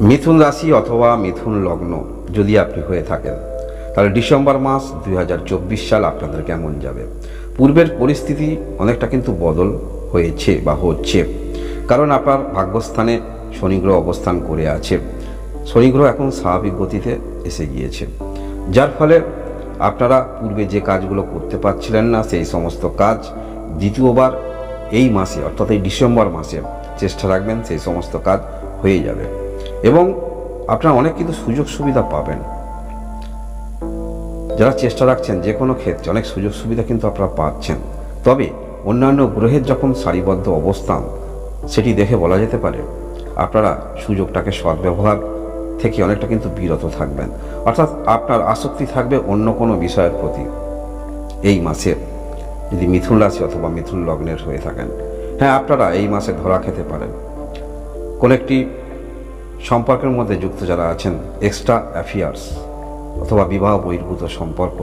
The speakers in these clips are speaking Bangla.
মিথুন রাশি অথবা মিথুন লগ্ন, যদি আপনি হয়ে থাকেন, তাহলে ডিসেম্বর মাস দু হাজার চব্বিশ সাল আপনাদের কেমন যাবে? পূর্বের পরিস্থিতি অনেকটা কিন্তু বদল হয়েছে বা হচ্ছে। কারণ আপনার ভাগ্যস্থানে শনিগ্রহ অবস্থান করে আছে। শনিগ্রহ এখন স্বাভাবিক গতিতে এসে গিয়েছে। যার ফলে আপনারা পূর্বে যে কাজগুলো করতে পারছিলেন না, সেই সমস্ত কাজ দ্বিতীয়বার এই মাসে, অর্থাৎ এই ডিসেম্বর মাসে চেষ্টা রাখবেন, সেই সমস্ত কাজ হয়ে যাবে। এবং আপনারা অনেক কিন্তু সুযোগ সুবিধা পাবেন। যারা চেষ্টা রাখছেন যে কোনো ক্ষেত্রে অনেক সুযোগ সুবিধা কিন্তু আপনারা পাচ্ছেন। তবে অন্যান্য গ্রহের যখন সারিবদ্ধ অবস্থান, সেটি দেখে বলা যেতে পারে, আপনারা সুযোগটাকে সদ্ব্যবহার থেকে অনেকটা কিন্তু বিরত থাকবেন। অর্থাৎ আপনার আসক্তি থাকবে অন্য কোনো বিষয়ের প্রতি। এই মাসে যদি মিথুন রাশি অথবা মিথুন লগ্নের হয়ে থাকেন হ্যাঁ আপনারা এই মাসে ধরা খেতে পারেন। কোন একটি সম্পর্কের মধ্যে যুক্ত যারা আছেন এক্সট্রা অ্যাফেয়ার্স অথবা বিবাহ বহির্ভূত সম্পর্ক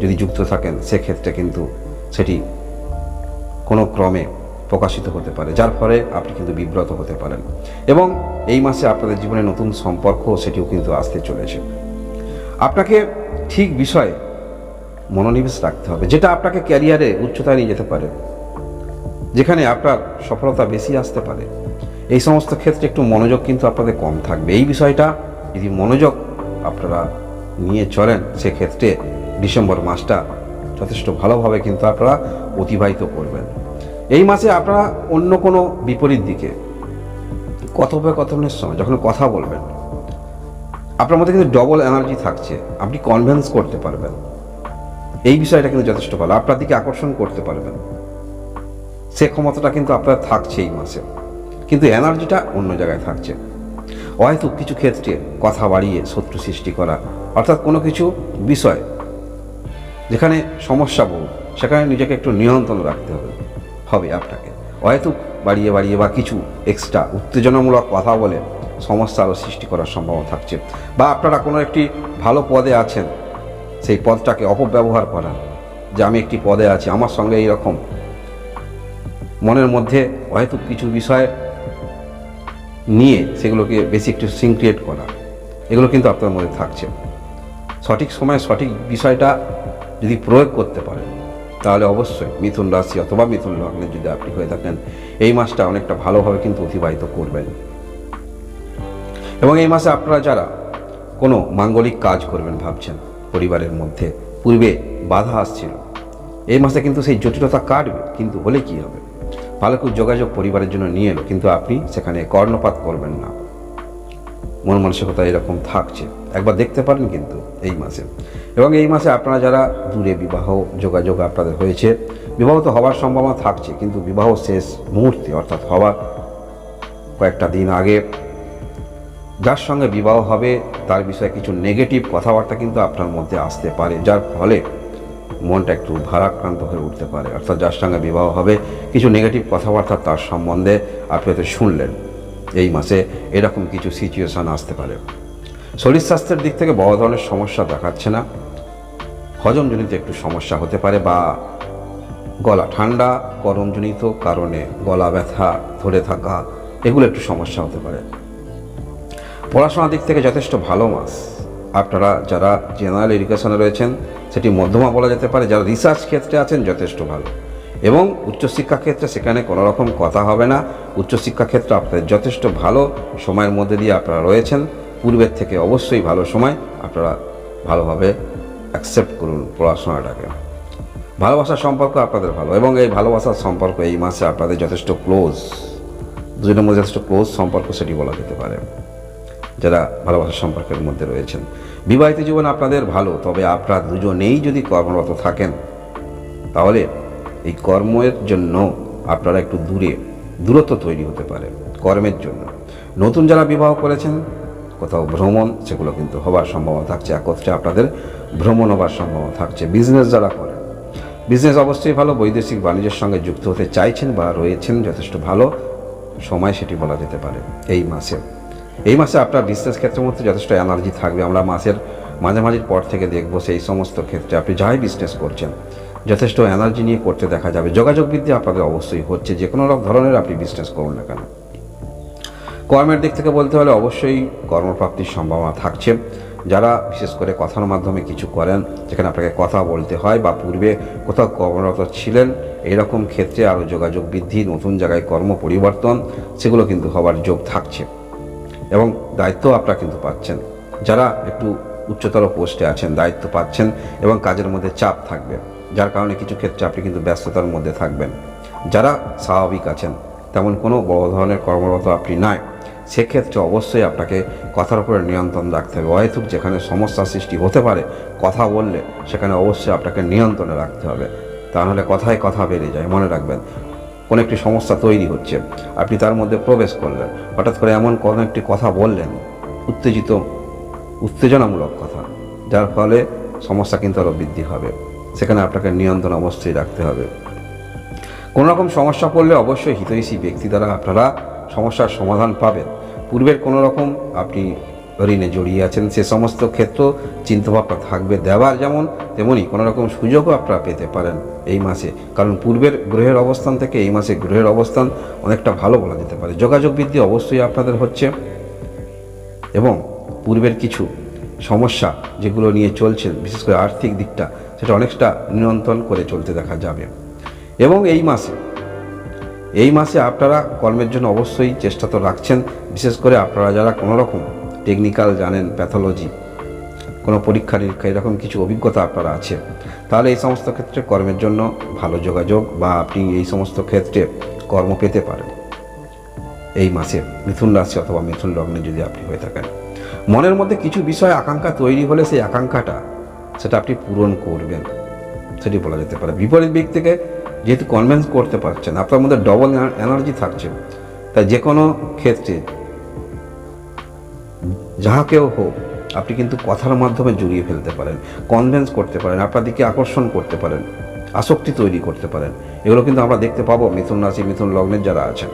যদি যুক্ত থাকেন, সেক্ষেত্রে কিন্তু সেটি কোনো ক্রমে প্রকাশিত হতে পারে, যার ফলে আপনি কিন্তু বিব্রত হতে পারেন। এবং এই মাসে আপনাদের জীবনে নতুন সম্পর্ক, সেটিও কিন্তু আসতে চলেছে। আপনাকে ঠিক বিষয়ে মনোনিবেশ রাখতে হবে, যেটা আপনাকে ক্যারিয়ারে উচ্চতায় নিয়ে যেতে পারে, যেখানে আপনার সফলতা বেশি আসতে পারে। এই সমস্ত ক্ষেত্রে একটু মনোযোগ কিন্তু আপনাদের কম থাকবে। এই বিষয়টা যদি মনোযোগ আপনারা নিয়ে চলেন, সেক্ষেত্রে ডিসেম্বর মাসটা যথেষ্ট ভালোভাবে কিন্তু আপনারা অতিবাহিত করবেন। এই মাসে আপনারা অন্য কোনো বিপরীত দিকে কথোপকথনের সময় যখন কথা বলবেন, আপনার মধ্যে কিন্তু ডবল এনার্জি থাকছে। আপনি কনভেন্স করতে পারবেন। এই বিষয়টা কিন্তু যথেষ্ট ভালো। আপনার দিকে আকর্ষণ করতে পারবেন। সে ক্ষমতাটা কিন্তু আপনার থাকছে এই মাসে। কিন্তু এনার্জিটা অন্য জায়গায় থাকছে। হয়তো কিছু ক্ষেত্রে কথা বাড়িয়ে শত্রু সৃষ্টি করা, অর্থাৎ কোনো কিছু বিষয় যেখানে সমস্যা বহু সেখানে নিজেকে একটু নিয়ন্ত্রণ রাখতে হবে হবে আপনাকে। হয়তো বাড়িয়ে বাড়িয়ে বা কিছু এক্সট্রা উত্তেজনামূলক কথা বলে সমস্যা আরও সৃষ্টি করার সম্ভাবনা থাকছে। বা আপনারা কোনো একটি ভালো পদে আছেন, সেই পদটাকে অপব্যবহার করা, যে আমি একটি পদে আছি, আমার সঙ্গে এইরকম। মনের মধ্যে হয়তো কিছু বিষয় নিয়ে সেগুলোকে বেশি একটু সিনক্রিয়েট করা, এগুলো কিন্তু আপনার মধ্যে থাকছে। সঠিক সময়ে সঠিক বিষয়টা যদি প্রয়োগ করতে পারেন, তাহলে অবশ্যই মিথুন রাশি অথবা মিথুন লগ্নে যদি আপনি হয়ে থাকেন, এই মাসটা অনেকটা ভালোভাবে কিন্তু অতিবাহিত করবেন। এবং এই মাসে আপনারা যারা কোনো মাঙ্গলিক কাজ করবেন ভাবছেন, পরিবারের মধ্যে, পূর্বে বাধা আসছিল, এই মাসে কিন্তু সেই জটিলতা কাটবে, কিন্তু হলে কি হবে? ভালো যোগাযোগ পরিবারের জন্য নিয়ে এলো কিন্তু আপনি সেখানে কর্ণপাত করবেন না। মন মানসিকতা এরকম থাকছে। একবার দেখতে পারেন কিন্তু এই মাসে। এবং এই মাসে আপনারা যারা দূরে বিবাহ যোগাযোগ আপনাদের হয়েছে বিবাহ তো হওয়ার সম্ভাবনা থাকছে, কিন্তু বিবাহ শেষ মুহূর্তে অর্থাৎ হওয়ার কয়েকটা দিন আগে যার সঙ্গে বিবাহ হবে, তার বিষয়ে কিছু নেগেটিভ কথাবার্তা কিন্তু আপনার মধ্যে আসতে পারে, যার ফলে মনটা একটু ভারাক্রান্ত হয়ে উঠতে পারে। অর্থাৎ যার সঙ্গে বিবাহ হবে, কিছু নেগেটিভ কথাবার্তা তার সম্বন্ধে আপনি হয়তো শুনলেন। এই মাসে এরকম কিছু সিচুয়েশান আসতে পারে। শরীর স্বাস্থ্যের দিক থেকে বড় ধরনের সমস্যা দেখাচ্ছে না। হজমজনিত একটু সমস্যা হতে পারে বা গলা ঠান্ডা গরমজনিত কারণে গলা ব্যথা, ধরে থাকা, এগুলো একটু সমস্যা হতে পারে। পড়াশোনার দিক থেকে যথেষ্ট ভালো মাস। আপনারা যারা জেনারেল এডুকেশনে রয়েছেন সেটি মধ্যমা বলা যেতে পারে, যারা রিসার্চ ক্ষেত্রে আছেন যথেষ্ট ভালো। এবং উচ্চশিক্ষা ক্ষেত্রে সেখানে কোনো রকম কথা হবে না। উচ্চশিক্ষা ক্ষেত্রে আপনাদের যথেষ্ট ভালো। সময়ের মধ্যে দিয়ে আপনারা রয়েছেন। পূর্বের থেকে অবশ্যই ভালো সময়। আপনারা ভালোভাবে অ্যাকসেপ্ট করুন পড়াশোনাটাকে। ভালোবাসার সম্পর্ক আপনাদের ভালো। এবং এই ভালোবাসার সম্পর্ক এই মাসে আপনাদের যথেষ্ট ক্লোজ দুজনের মধ্যে যথেষ্ট ক্লোজ সম্পর্ক সেটি বলা যেতে পারে। যারা ভালোবাসার সম্পর্কের মধ্যে রয়েছেন। বিবাহিত জীবন আপনাদের ভালো, তবে আপনারা দুজনেই যদি কর্মরত থাকেন, তাহলে এই কর্মের জন্য আপনারা একটু দূরে, দূরত্ব তৈরি হতে পারে, কর্মের জন্য। নতুন যারা বিবাহ করেছেন, কোথাও ভ্রমণ, সেগুলো কিন্তু হবার সম্ভাবনা থাকছে, একত্রে আপনাদের ভ্রমণ হবার সম্ভাবনা থাকছে। বিজনেস যারা করেন বিজনেস অবশ্যই ভালো, বৈদেশিক বাণিজ্যের সঙ্গে যুক্ত হতে চাইছেন বা রয়েছেন, যথেষ্ট ভালো, সময় সেটি বলা যেতে পারে, এই মাসে। এই মাসে আপনার বিজনেস ক্ষেত্রের মধ্যে যথেষ্ট এনার্জি থাকবে। আমরা মাসের মাঝামাঝির পর থেকে দেখব সেই সমস্ত ক্ষেত্রে আপনি যাই বিজনেস করছেন, যথেষ্ট এনার্জি নিয়ে করতে দেখা যাবে। যোগাযোগ বৃদ্ধি আপনাদের অবশ্যই হচ্ছে যে কোনো রকম ধরনের আপনি বিজনেস করুন না কেন। কর্মের দিক থেকে বলতে হলে অবশ্যই কর্মপ্রাপ্তির সম্ভাবনা থাকছে। যারা বিশেষ করে কথার মাধ্যমে কিছু করেন, যেখানে আপনাকে কথা বলতে হয় বা পূর্বে কোথাও কর্মরত ছিলেন এইরকম ক্ষেত্রে আরও যোগাযোগ বৃদ্ধি, নতুন জায়গায় কর্ম পরিবর্তন, সেগুলো কিন্তু হওয়ার যোগ থাকছে। এবং দায়িত্ব আপনারা কিন্তু পাচ্ছেন। যারা একটু উচ্চতর পোস্টে আছেন, দায়িত্ব পাচ্ছেন এবং কাজের মধ্যে চাপ থাকবে, যার কারণে কিছু ক্ষেত্রে আপনি কিন্তু ব্যস্ততার মধ্যে থাকবেন। যারা স্বাভাবিক আছেন, তেমন কোনো বড় ধরনের কর্মরত আপনি নাই, সেক্ষেত্রে অবশ্যই আপনাকে কথার উপরে নিয়ন্ত্রণ রাখতে হবে। অহেতুক যেখানে সমস্যা সৃষ্টি হতে পারে, কথা বললে সেখানে অবশ্যই আপনাকে নিয়ন্ত্রণে রাখতে হবে। তা নাহলে কথায় কথা বেড়ে যায়, মনে রাখবেন। কোনো একটি সমস্যা তৈরি হচ্ছে। আপনি তার মধ্যে প্রবেশ করলেন। হঠাৎ করে এমন কোনো একটি কথা বললেন, উত্তেজিত, উত্তেজনামূলক কথা, যার ফলে সমস্যা কিন্তু আরও বৃদ্ধি হবে। সেখানে আপনাকে নিয়ন্ত্রণ অবশ্যই রাখতে হবে। কোনো রকম সমস্যা পড়লে অবশ্যই হিতৈষী ব্যক্তি দ্বারা আপনারা সমস্যার সমাধান পাবেন। পূর্বের কোনো রকম আপনি ঋণে জড়িয়ে আছেন, সে সমস্ত ক্ষেত্র চিন্তাভাবনা থাকবে দেওয়ার যেমন তেমনি কোনো রকম সুযোগও আপনারা পেতে পারেন এই মাসে। কারণ পূর্বের গ্রহের অবস্থান থেকে এই মাসে গ্রহের অবস্থান অনেকটা ভালো বলা যেতে পারে। যোগাযোগ বৃদ্ধি অবশ্যই আপনাদের হচ্ছে। এবং পূর্বের কিছু সমস্যা যেগুলো নিয়ে চলছেন, বিশেষ করে আর্থিক দিকটা, সেটা অনেকটা নিয়ন্ত্রণ করে চলতে দেখা যাবে। এবং এই মাসে এই মাসে আপনারা কর্মের জন্য অবশ্যই চেষ্টা তো রাখছেন। বিশেষ করে আপনারা যারা কোনো রকম টেকনিক্যাল জানেন প্যাথোলজি কোনো পরীক্ষা নিরীক্ষা, এরকম কিছু অভিজ্ঞতা আপনারা আছে। তাহলে এই সমস্ত ক্ষেত্রে কর্মের জন্য ভালো যোগাযোগ বা আপনি এই সমস্ত ক্ষেত্রে কর্ম পেতে পারেন। এই মাসে মিথুন রাশি অথবা মিথুন লগ্নে যদি আপনি হয়ে থাকেন। মনের মধ্যে কিছু বিষয়, আকাঙ্ক্ষা তৈরি হলে সেই আকাঙ্ক্ষাটা সেটা আপনি পূরণ করবেন। সেটি বলা যেতে পারে। বিপরীত থেকে যেহেতু কনভেন্স করতে পারছেন, আপনার মধ্যে ডবল এনার্জি থাকছে, তাই যে কোনো ক্ষেত্রে যাহা কেউ হোক, আপনি কিন্তু কথার মাধ্যমে জড়িয়ে ফেলতে পারেন কনভেন্স করতে পারেন, আপনার দিকে আকর্ষণ করতে পারেন, আসক্তি তৈরি করতে পারেন। এগুলো কিন্তু আমরা দেখতে পাবো মিথুন রাশি, মিথুন লগ্নের যারা আছেন।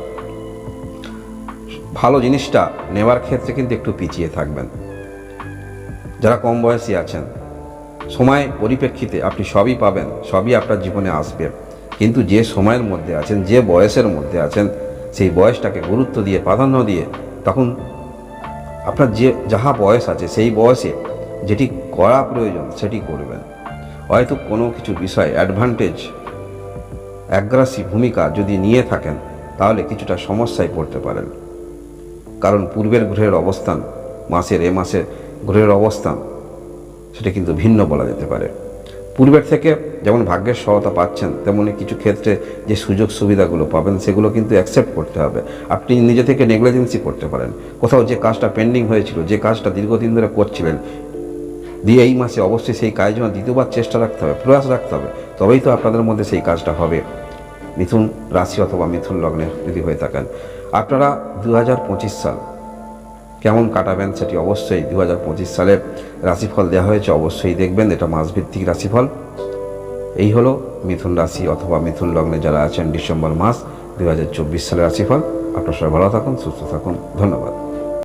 ভালো জিনিসটা নেওয়ার ক্ষেত্রে কিন্তু একটু পিছিয়ে থাকবেন। যারা কম বয়সী আছেন, সময় পরিপ্রেক্ষিতে আপনি সবই পাবেন, সবই আপনার জীবনে আসবে। কিন্তু যে সময়ের মধ্যে আছেন, যে বয়সের মধ্যে আছেন, সেই বয়সটাকে গুরুত্ব দিয়ে, প্রাধান্য দিয়ে তখন আপনার যে যাহা বয়স আছে, সেই বয়সে যেটি করা প্রয়োজন, সেটি করবেন। হয়তো কোনো কিছু বিষয় অ্যাডভান্টেজ অ্যাগ্রাসী ভূমিকা যদি নিয়ে থাকেন, তাহলে কিছুটা সমস্যায় পড়তে পারেন। কারণ পূর্বের গ্রহের অবস্থান, মাসের এ মাসের গ্রহের অবস্থান, সেটা কিন্তু ভিন্ন বলা যেতে পারে। পূর্বের থেকে যেমন ভাগ্যের সহায়তা পাচ্ছেন, তেমনি কিছু ক্ষেত্রে যে সুযোগ সুবিধাগুলো পাবেন, সেগুলো কিন্তু অ্যাকসেপ্ট করতে হবে। আপনি নিজে থেকে নেগলিজেন্সি করতে পারেন। কোথাও যে কাজটা পেন্ডিং হয়েছিল, যে কাজটা দীর্ঘদিন ধরে করছিলেন, দিয়ে এই মাসে অবশ্যই সেই কাজের জন্য দ্বিতীয়বার চেষ্টা রাখতে হবে, প্রয়াস রাখতে হবে, তবেই তো আপনাদের মধ্যে সেই কাজটা হবে। মিথুন রাশি অথবা মিথুন লগ্নের যদি হয়ে থাকেন, আপনারা দু হাজার পঁচিশ সাল কেমন কাটাবেন সেটি অবশ্যই দু হাজার পঁচিশ সালের রাশিফল দেওয়া হয়েছে, অবশ্যই দেখবেন এটা মাসভিত্তিক রাশিফল। এই হলো মিথুন রাশি অথবা মিথুন লগ্নে যারা আছেন ডিসেম্বর মাস দু হাজার চব্বিশ সালের রাশিফল। আপনার সবাই ভালো থাকুন, সুস্থ থাকুন, ধন্যবাদ।